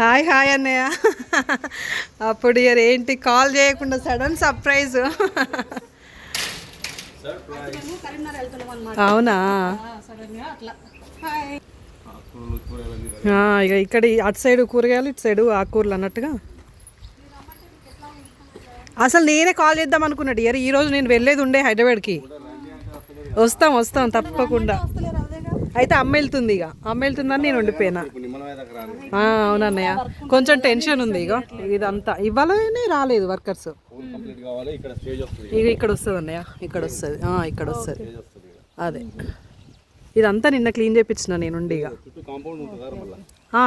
Hi hi అన్నయ్య. అప్పుడు year ఏంటి? కాల్ చేయకుండా సడన్ సర్ప్రైజ్. అవునా? ఇక ఇక్కడ ఈ అటు సైడ్ కూరగాయలు ఇటు సైడ్ ఆకుకూరలు అన్నట్టుగా. అసలు నేనే కాల్ చేద్దాం అనుకున్నాడు. ఇయర్ ఈ రోజు నేను వెళ్ళేది ఉండే హైదరాబాద్కి. వస్తాం వస్తాం తప్పకుండా. అయితే అమ్మ వెళ్తుంది ఇక. అమ్మ వెళ్తుందని నేను ఉండిపోయినా. అవునన్నయ్య. కొంచెం టెన్షన్ ఉంది ఇక ఇదంతా. ఇవ్వాలనే రాలేదు వర్కర్స్ ఇక ఇక్కడ వస్తుంది అన్నయ్య ఇక్కడ వస్తుంది. ఇక్కడ వస్తుంది. అదే. ఇదంతా నిన్న క్లీన్ చేయించిన నేను ఉండి ఇక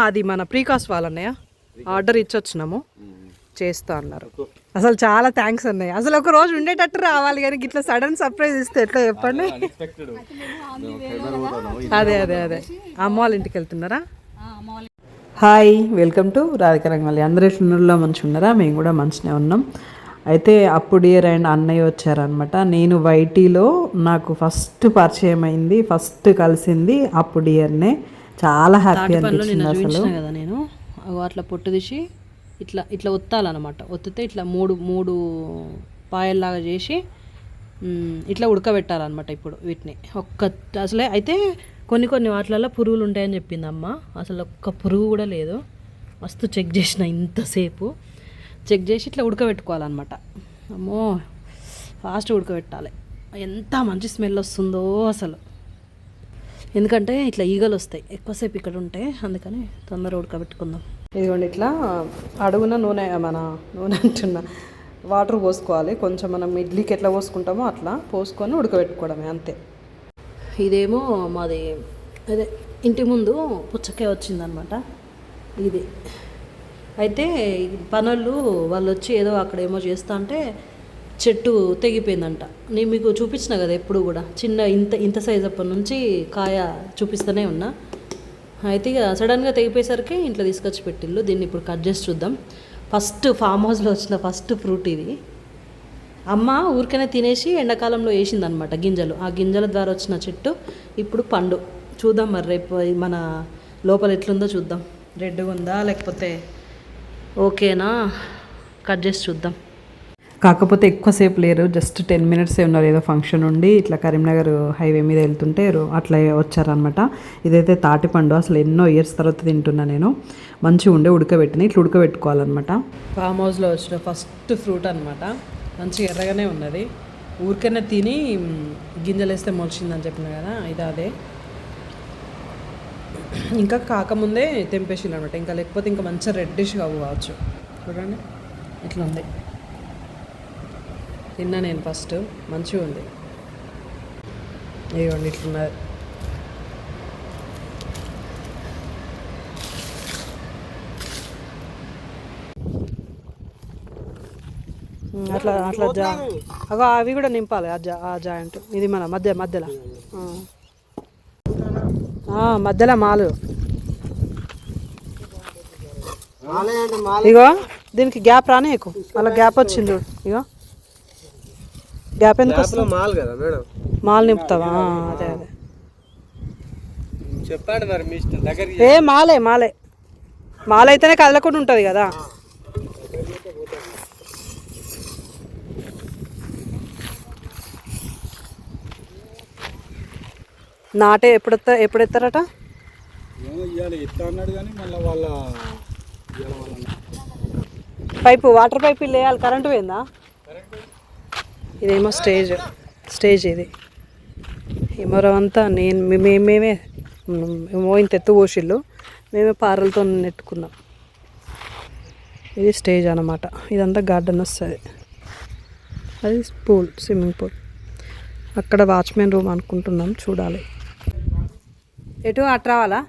అది మన ప్రీకాస్ట్ వాళ్ళన్నయ్య. ఆర్డర్ ఇచ్చొచ్చినాము. చేస్తా అన్నారు. అసలు చాలా థ్యాంక్స్ అన్నయ్య. అసలు ఒక రోజు ఉండేటట్టు రావాలి కానీ ఇట్లా సడన్ సర్ప్రైజ్ ఇస్తే ఎట్లా చెప్పండి? అదే అదే అదే అమ్మ వాళ్ళ ఇంటికి వెళ్తున్నారా? Hi welcome to Radhika Rangavalli అందరూ ఎట్లున్నలో మంచి ఉన్నారా? మేము కూడా మంచిగా ఉన్నాం. అయితే అప్పుడు ఇయర్ అండ్ అన్నయ్య వచ్చారనమాట నేను వైటీలో నాకు ఫస్ట్ పరిచయం అయింది ఫస్ట్ కలిసింది అప్పుడు ఇయర్నే చాలా హ్యాపీ అనిపించింది అసలు. కదా నేను. అట్లా పొట్టు తీసి ఇట్లా ఇట్లా ఒత్తాలన్నమాట. ఒత్తితే ఇట్లా మూడు మూడు పాయల్లాగా చేసి ఇట్లా ఉడకబెట్టాలన్నమాట ఇప్పుడు వీటిని. ఒక్క అసలే అయితే కొన్ని కొన్ని వాటిలలో పురుగులు ఉంటాయని చెప్పింది అమ్మ అసలు ఒక్క పురుగు కూడా లేదు. మస్తు చెక్ చేసిన ఇంతసేపు. చెక్ చేసి ఇట్లా ఉడకబెట్టుకోవాలన్నమాట. అమ్మో ఫాస్ట్ ఉడకబెట్టాలి. ఎంత మంచి స్మెల్ వస్తుందో అసలు. ఎందుకంటే ఇట్లా ఈగలు వస్తాయి. ఎక్కువసేపు ఇక్కడ ఉంటే అందుకని తొందర ఉడకబెట్టుకుందాం. ఇదిగోండి ఇట్లా అడుగున నూనె మన నూనె అంటున్నా వాటర్ పోసుకోవాలి. కొంచెం మనం ఇడ్లీకి ఎట్లా పోసుకుంటామో అట్లా పోసుకొని ఉడకబెట్టుకోవడమే అంతే. ఇదేమో మాది అదే ఇంటి ముందు పుచ్చకాయ వచ్చిందనమాట. ఇది. అయితే పనులు వాళ్ళు వచ్చి ఏదో అక్కడ ఏమో చేస్తా అంటే చెట్టు తెగిపోయిందంట. నేను మీకు చూపించిన కదా ఎప్పుడు కూడా. చిన్న ఇంత ఇంత సైజ్ అప్పటి నుంచి కాయ చూపిస్తూనే ఉన్నా. అయితే ఇక సడన్గా తెగిపోయేసరికి ఇంట్లో తీసుకొచ్చి పెట్టిల్లు దీన్ని ఇప్పుడు కట్ చేసి చూద్దాం. ఫస్ట్ ఫామ్ హౌస్లో వచ్చిన ఫస్ట్ ఫ్రూట్ ఇది. అమ్మ ఊరికనే తినేసి ఎండాకాలంలో వేసిందనమాట గింజలు. ఆ గింజల ద్వారా వచ్చిన చెట్టు ఇప్పుడు పండు. చూద్దాం మరి రేపు మన లోపల ఎట్లుందో చూద్దాం. రెడ్గా ఉందా? లేకపోతే ఓకేనా? కట్ చేసి చూద్దాం. కాకపోతే ఎక్కువసేపు లేరు జస్ట్ టెన్ మినిట్సే ఉన్నారు ఏదో ఫంక్షన్ ఉండి ఇట్లా కరీంనగర్ హైవే మీద వెళ్తుంటే రో- అట్లా వచ్చారనమాట ఇదైతే తాటిపండు అసలు ఎన్నో ఇయర్స్ తర్వాత తింటున్నా నేను. మంచిగా ఉండే ఉడకబెట్టిన ఇట్లా ఉడకబెట్టుకోవాలన్నమాట. ఫామ్ హౌస్లో వచ్చిన ఫస్ట్ ఫ్రూట్ అనమాట మంచిగా ఎర్రగానే ఉన్నది. ఊరికైనా తిని గింజలేస్తే మొలిచిందని చెప్పిన కదా ఇది అదే. ఇంకా కాకముందే తెంపేసింది అనమాట ఇంకా లేకపోతే ఇంకా మంచిగా రెడ్డిష్గా కావచ్చు. చూడండి ఇట్లా ఉంది తిన్నా నేను ఫస్ట్ మంచిగా ఉంది. ఇదిగోండి ఇట్లున్నది ఉమ్, అట్లా అట్లా జా అగో అవి కూడా నింపాలి ఆ జా ఆ జాయింట్. ఇది మన మధ్య మధ్యలో. మధ్యలో మాలు. ఇగో దీనికి గ్యాప్ రానే ఎక్కువ. అలా గ్యాప్ వచ్చింది ఇగో. గ్యాప్ ఎందుకు వస్తుంది? మాల్ కదా మేడం. మాల్ నింపుతావా? అదే అదే. చెప్పాడు మరి మీ ఇష్టం దగ్గర ఏ మాలే మాలే. మాల అయితేనే కదలకుండా ఉంటుంది కదా. నాటే ఎప్పుడు ఎప్పుడు ఎత్తారట పైపు వాటర్ పైపు వేయాలి కరెంటు పోయిందా? ఇదేమో స్టేజ్ స్టేజ్ ఇది. ఈ అంతా నేను మేమేమే మేమే ఏమో ఇంత ఎత్తు పోసిళ్ళు మేమే పారలతో నెట్టుకున్నాం. ఇది స్టేజ్ అన్నమాట. ఇదంతా గార్డెన్ వస్తుంది. అది పూల్ స్విమ్మింగ్ పూల్. అక్కడ వాచ్మెన్ రూమ్ అనుకుంటున్నాం చూడాలి. ఎటు అటు రావాలా?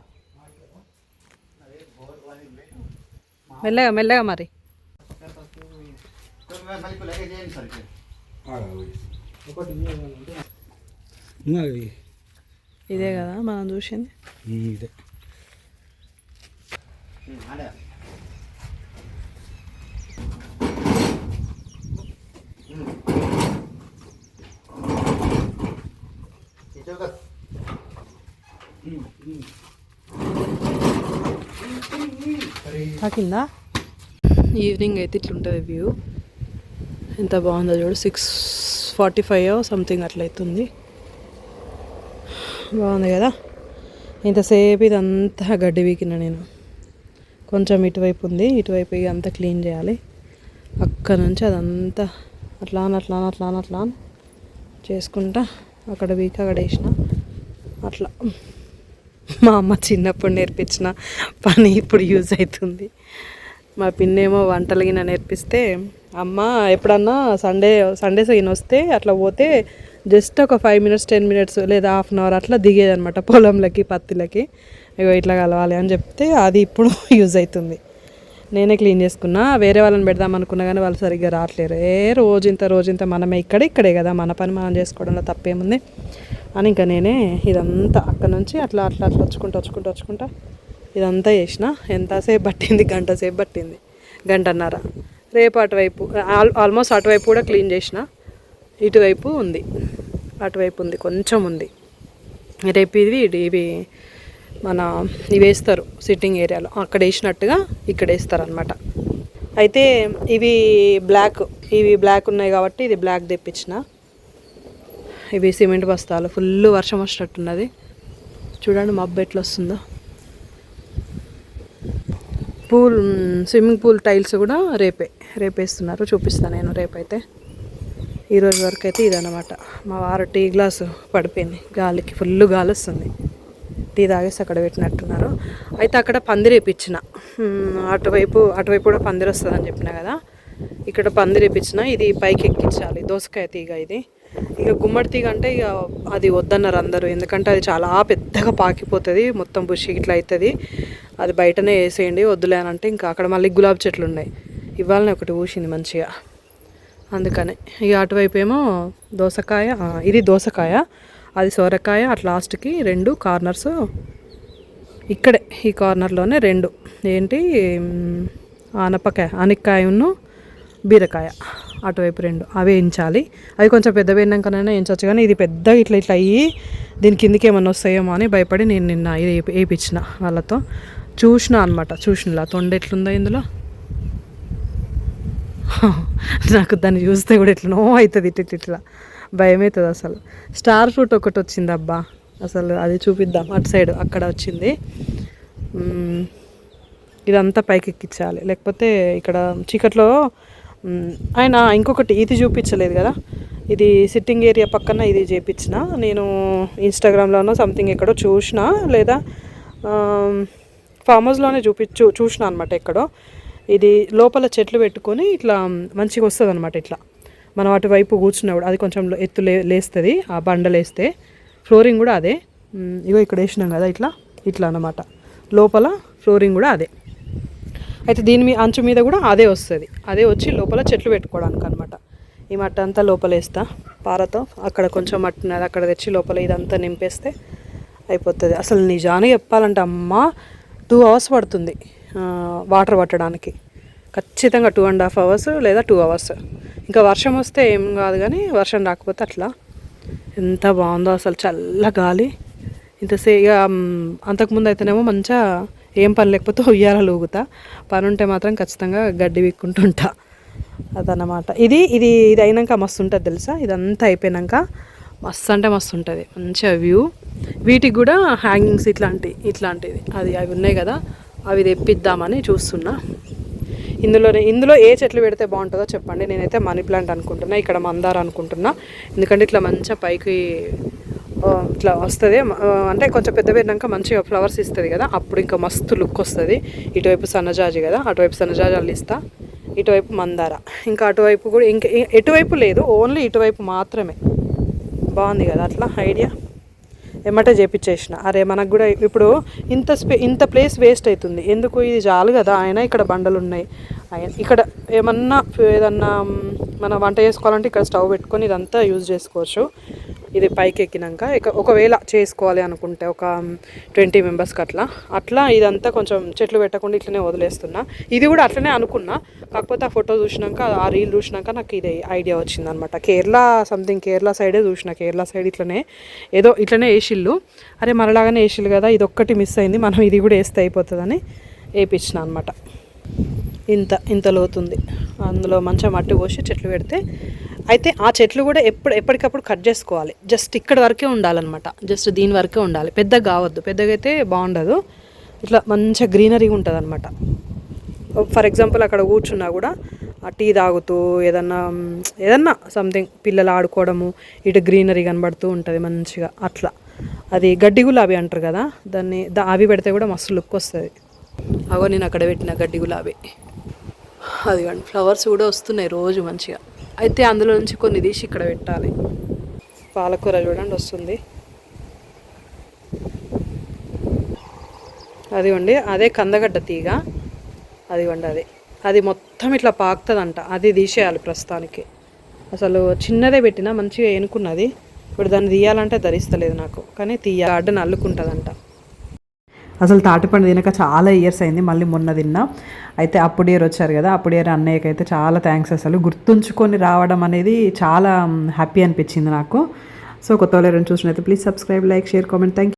మెల్లగా మెల్లగా మరి. ఇదే కదా మనం చూసింది? ఇదే. తాకిందా? ఈవినింగ్ అయితే ఇట్లుంటుంది వ్యూ. ఎంత బాగుందో చూడు. సిక్స్ ఫార్టీ ఫైవ్ సంథింగ్ అట్లయితుంది. బాగుంది కదా? ఇంతసేపు ఇదంతా గడ్డి వీకిన నేను. కొంచెం ఇటువైపు ఉంది. ఇటువైపు ఇక అంతా క్లీన్ చేయాలి. అక్కడ నుంచి అదంతా అట్లా అని అట్లా అట్లా అని అట్లా చేసుకుంటా. అక్కడ వీక్ అక్కడ వేసిన. అట్లా. మా అమ్మ చిన్నప్పుడు నేర్పించిన పని ఇప్పుడు యూజ్ అవుతుంది. మా పిన్నేమో వంటలు గిన నేర్పిస్తే అమ్మ ఎప్పుడన్నా సండే సండేస్ ఈయన వస్తే అట్లా పోతే జస్ట్ ఒక ఫైవ్ మినిట్స్ టెన్ మినిట్స్ లేదా హాఫ్ అన్ అవర్ అట్లా దిగేదనమాట పొలంలకి పత్తిలకి. ఇగో ఇట్లా కలవాలి అని చెప్తే అది ఇప్పుడు యూజ్ అవుతుంది నేనే క్లీన్ చేసుకున్నా వేరే వాళ్ళని పెడదాం అనుకున్నా కానీ వాళ్ళు సరిగ్గా రావట్లేరు. ఏ రోజు ఇంత మనమే ఇక్కడే ఇక్కడే కదా. మన పని మనం చేసుకోవడంలో తప్పేముంది? అని ఇంకా నేనే ఇదంతా అక్కడ నుంచి అట్లా అట్లా అట్లా వచ్చుకుంటా వచ్చుకుంటా వచ్చుకుంటా ఇదంతా చేసిన ఎంతసేపు పట్టింది? గంట సేపు పట్టింది. గంటన్నర. రేపు అటువైపు ఆల్ ఆల్మోస్ట్ అటువైపు కూడా క్లీన్ చేసిన. ఇటువైపు ఉంది. అటువైపు ఉంది. కొంచెం ఉంది. రేపు ఇవి ఇవి మన ఇవి వేస్తారు సిట్టింగ్ ఏరియాలో. అక్కడ వేసినట్టుగా ఇక్కడ వేస్తారనమాట అయితే ఇవి బ్లాక్ ఇవి బ్లాక్ ఉన్నాయి కాబట్టి ఇది బ్లాక్ తెప్పించిన. ఇవి సిమెంట్ బస్తాలు. ఫుల్ వర్షం వచ్చినట్టున్నది చూడండి మబ్బు ఎట్లా వస్తుందో. పూల్ స్విమ్మింగ్ పూల్ టైల్స్ కూడా రేపే రేపేస్తున్నారు. చూపిస్తాను నేను రేపైతే. ఈరోజు వరకు అయితే ఇదనమాట మా వారు టీ గ్లాసు పడిపోయింది. గాలికి ఫుల్ గాలి వస్తుంది టీ తాగేసి అక్కడ పెట్టినట్టున్నారు. అయితే అక్కడ పందిరేపిచ్చిన అటువైపు అటువైపు కూడా పందిరి వస్తుందని చెప్పిన కదా. ఇక్కడ పందిరేపించిన ఇది పైకి ఎక్కించాలి. దోసకాయ తీగ ఇది. ఇక గుమ్మడి తీగ అంటే ఇక అది వద్దన్నారు అందరూ. ఎందుకంటే అది చాలా పెద్దగా పాకిపోతుంది. మొత్తం బుషి ఇట్లా అవుతుంది అది బయటనే వేసేయండి వద్దులే అని అంటే ఇంకా అక్కడ మళ్ళీ గులాబీ చెట్లు ఉన్నాయి. ఇవాళనే ఒకటి ఊసింది మంచిగా. అందుకనే ఇక అటువైపు ఏమో దోసకాయ ఇది దోసకాయ అది సొరకాయ అట్ లాస్ట్కి రెండు కార్నర్స్. ఇక్కడే ఈ కార్నర్లోనే రెండు. ఏంటి? ఆనపకాయ ఆనక్కాయను బీరకాయ. అటువైపు రెండు. అవి వేయించాలి అవి కొంచెం పెద్ద వేయినాకనైనా వేయించవచ్చు కానీ ఇది పెద్దగా ఇట్లా ఇట్లా అయ్యి దీని కిందికి ఏమన్నా వస్తాయేమో అని భయపడి నేను నిన్న ఇది వేయించిన వాళ్ళతో. చూసిన అనమాట చూసినలా. తొండ ఎట్లుందో ఇందులో? నాకు దాన్ని చూస్తే కూడా ఎట్లనో అవుతుంది ఇట్ ఇట్లా భయం అవుతుంది అసలు. స్టార్ ఫ్రూట్ ఒకటి వచ్చింది అబ్బా. అసలు అది చూపిద్దాం. అటు సైడ్ అక్కడ వచ్చింది. ఇదంతా పైకి ఎక్కించాలి లేకపోతే ఇక్కడ చీకట్లో ఆయన ఇంకొకటి ఇది చూపించలేదు కదా. ఇది సిట్టింగ్ ఏరియా పక్కన ఇది చేపించిన. నేను ఇన్స్టాగ్రామ్లోనో సంథింగ్ ఎక్కడో చూసిన లేదా ఫామ్ హౌస్లోనే చూపించు చూసిన అనమాట ఎక్కడో. ఇది లోపల చెట్లు పెట్టుకొని ఇట్లా మంచిగా వస్తుంది అనమాట ఇట్లా. మనం అటువైపు కూర్చున్నప్పుడు అది కొంచెం ఎత్తు లే లేస్తుంది ఆ బండలు వేస్తే ఫ్లోరింగ్ కూడా అదే. ఇగో ఇక్కడ వేసినాం కదా ఇట్లా ఇట్లా అన్నమాట. లోపల ఫ్లోరింగ్ కూడా అదే. అయితే దీని మీ అంచు మీద కూడా అదే వస్తుంది. అదే వచ్చి లోపల చెట్లు పెట్టుకోవడానికి అనమాట ఈ మట్ట అంతా లోపలేస్తా పారతో అక్కడ కొంచెం మట్టినది అక్కడ తెచ్చి లోపల ఇదంతా నింపేస్తే అయిపోతుంది. అసలు నిజానికి చెప్పాలంటే అమ్మ టూ అవర్స్ పడుతుంది వాటర్ పట్టడానికి. ఖచ్చితంగా టూ అండ్ హాఫ్ అవర్స్ లేదా టూ అవర్స్ ఇంకా వర్షం వస్తే ఏం కాదు కానీ వర్షం రాకపోతే అట్లా. ఎంత బాగుందో అసలు చల్ల గాలి. ఇంతసే ఇక అంతకుముందు అయితేనేమో మంచిగా ఏం పని లేకపోతే ఉయ్యాల ఊగుతా పని ఉంటే మాత్రం ఖచ్చితంగా గడ్డి విక్కుంటుంటా అదనమాట ఇది ఇది ఇది అయినాక మస్తు ఉంటుంది తెలుసా? ఇదంతా అయిపోయినాక మస్తు అంటే మస్తు ఉంటుంది. మంచిగా వ్యూ వీటికి కూడా హ్యాంగింగ్స్ ఇట్లాంటి ఇట్లాంటిది అది అవి ఉన్నాయి కదా అవి తెప్పిద్దామని చూస్తున్నా. ఇందులోనే ఇందులో ఏ చెట్లు పెడితే బాగుంటుందో చెప్పండి. నేనైతే మనీ ప్లాంట్ అనుకుంటున్నా ఇక్కడ మందార అనుకుంటున్నా. ఎందుకంటే ఇట్లా మంచిగా పైకి ఇట్లా వస్తుంది. అంటే కొంచెం పెద్ద పెరినాక మంచిగా ఫ్లవర్స్ ఇస్తుంది కదా అప్పుడు ఇంకా మస్తు లుక్ వస్తుంది. ఇటువైపు సన్నజాజి కదా అటువైపు సన్నజాజాలు ఇస్తా ఇటువైపు మందార. ఇంకా అటువైపు కూడా ఇంకా ఎటువైపు లేదు ఓన్లీ ఇటువైపు మాత్రమే. బాగుంది కదా అట్లా ఐడియా? ఎమ్మటే చేపించేసిన. అరే మనకు కూడా ఇప్పుడు ఇంత స్పే ఇంత ప్లేస్ వేస్ట్ అవుతుంది. ఎందుకు? ఇది చాలు కదా. ఆయన ఇక్కడ బండలు ఉన్నాయి ఇక్కడ ఏమన్నా ఏదన్నా మనం వంట చేసుకోవాలంటే ఇక్కడ స్టవ్ పెట్టుకొని ఇదంతా యూజ్ చేసుకోవచ్చు. ఇది పైకి ఎక్కినాక. ఇక ఒకవేళ చేసుకోవాలి అనుకుంటే ఒక ట్వంటీ మెంబర్స్కి అట్లా. అట్లా ఇదంతా కొంచెం చెట్లు పెట్టకుండా ఇట్లనే వదిలేస్తున్నా. ఇది కూడా అట్లనే అనుకున్నా. కాకపోతే ఆ ఫోటో చూసినాక ఆ రీల్ చూసినాక నాకు ఇది ఐడియా వచ్చింది అనమాట కేరళ సంథింగ్ కేరళ సైడే చూసిన. కేరళ సైడ్ ఇట్లనే ఏదో ఇట్లనే వేసిళ్ళు. అరే మనలాగానే వేసిళ్ళు కదా ఇది ఒక్కటి మిస్ అయింది. మనం ఇది కూడా వేస్తే అయిపోతుందని వేయించిన అనమాట. ఇంత ఇంత లోతుంది. అందులో మంచిగా మట్టి పోసి చెట్లు పెడితే అయితే ఆ చెట్లు కూడా ఎప్పుడు ఎప్పటికప్పుడు కట్ చేసుకోవాలి. జస్ట్ ఇక్కడ వరకే ఉండాలన్నమాట. జస్ట్ దీని వరకే ఉండాలి. పెద్దగా కావద్దు. పెద్దగా అయితే బాగుండదు. ఇట్లా మంచిగా గ్రీనరీ ఉంటుంది అనమాట ఫర్ ఎగ్జాంపుల్ అక్కడ కూర్చున్నా కూడా ఆ టీ తాగుతూ ఏదన్నా ఏదన్నా సంథింగ్ పిల్లలు ఆడుకోవడము ఇటు గ్రీనరీ కనబడుతూ ఉంటుంది మంచిగా అట్లా. అది గడ్డి గులాబీ అంటారు కదా దాన్ని అవి పెడితే కూడా మస్తు లుక్ వస్తుంది. అగో నేను అక్కడ పెట్టిన గడ్డి గులాబీ. అది కానీ ఫ్లవర్స్ కూడా వస్తున్నాయి రోజు మంచిగా. అయితే అందులో నుంచి కొన్ని తీసి ఇక్కడ పెట్టాలి. పాలకూర చూడండి వస్తుంది. అదిగోండి అదే కందగడ్డ తీగ. అదిగోండి అది. అది మొత్తం ఇట్లా పాకుతుందంట. అది తీసేయాలి ప్రస్తుతానికి. అసలు చిన్నదే పెట్టినా మంచిగా ఎనుకున్నది ఇప్పుడు దాన్ని తీయాలంటే ధరిస్తలేదు నాకు. కానీ తీయ గార్డెన్ అల్లుకుంటుందంట. అసలు తాటిపండు తినక చాలా ఇయర్స్ అయింది మళ్ళీ మొన్న తిన్నా. అయితే అప్పుడు ఇయర్ వచ్చారు కదా అప్పుడు ఇయర్ అన్నయ్యకి అయితే చాలా థ్యాంక్స్ అసలు. గుర్తుంచుకొని రావడం అనేది చాలా హ్యాపీ అనిపించింది నాకు. సో కొత్త వాళ్ళు ఎవరైనా చూసినైతే please subscribe like share comment thank